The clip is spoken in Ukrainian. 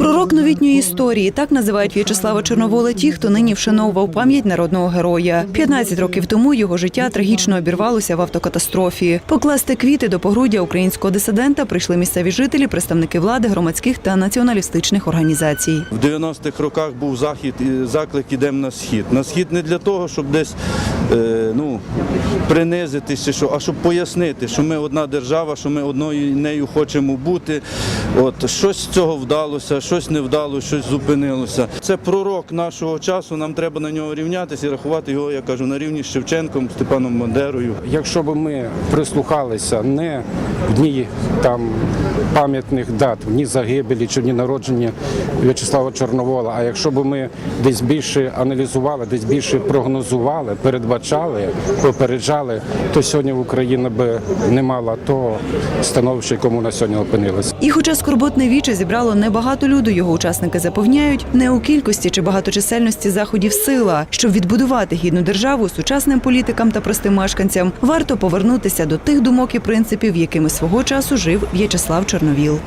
Пророк новітньої історії так називають В'ячеслава Чорновола ті, хто нині вшановував пам'ять народного героя. 15 років тому його життя трагічно обірвалося в автокатастрофі. Покласти квіти до погруддя українського дисидента прийшли місцеві жителі, представники влади, громадських та націоналістичних організацій. В 90-х роках був захід і заклик ідемо на схід. На схід не для того, щоб десь е, ну, принизитись, чи що, а щоб пояснити, що ми одна держава, що ми одною нею хочемо бути. От щось з цього вдалося, щось не вдалося, щось зупинилося. Це пророк нашого часу. Нам треба на нього рівнятися і рахувати його, я кажу, на рівні з Шевченком, Степаном Бандерою. Якщо б ми прислухалися не в дні там пам'ятних дат, в дні загибелі чи в дні народження В'ячеслава Чорновола, а якщо б ми десь більше аналізували, десь більше прогнозували, передбачали, попереджали, то сьогодні Україна би не мала того становища, якому вона сьогодні опинилася. І хоча скорботне віче зібрало небагато люду, його учасники запевняють, не у кількості чи багаточисельності заходів сила, щоб відбудувати гідну державу сучасним політикам та простим мешканцям, варто повернутися до тих думок і принципів, якими свого часу жив В'ячеслав Чорновіл.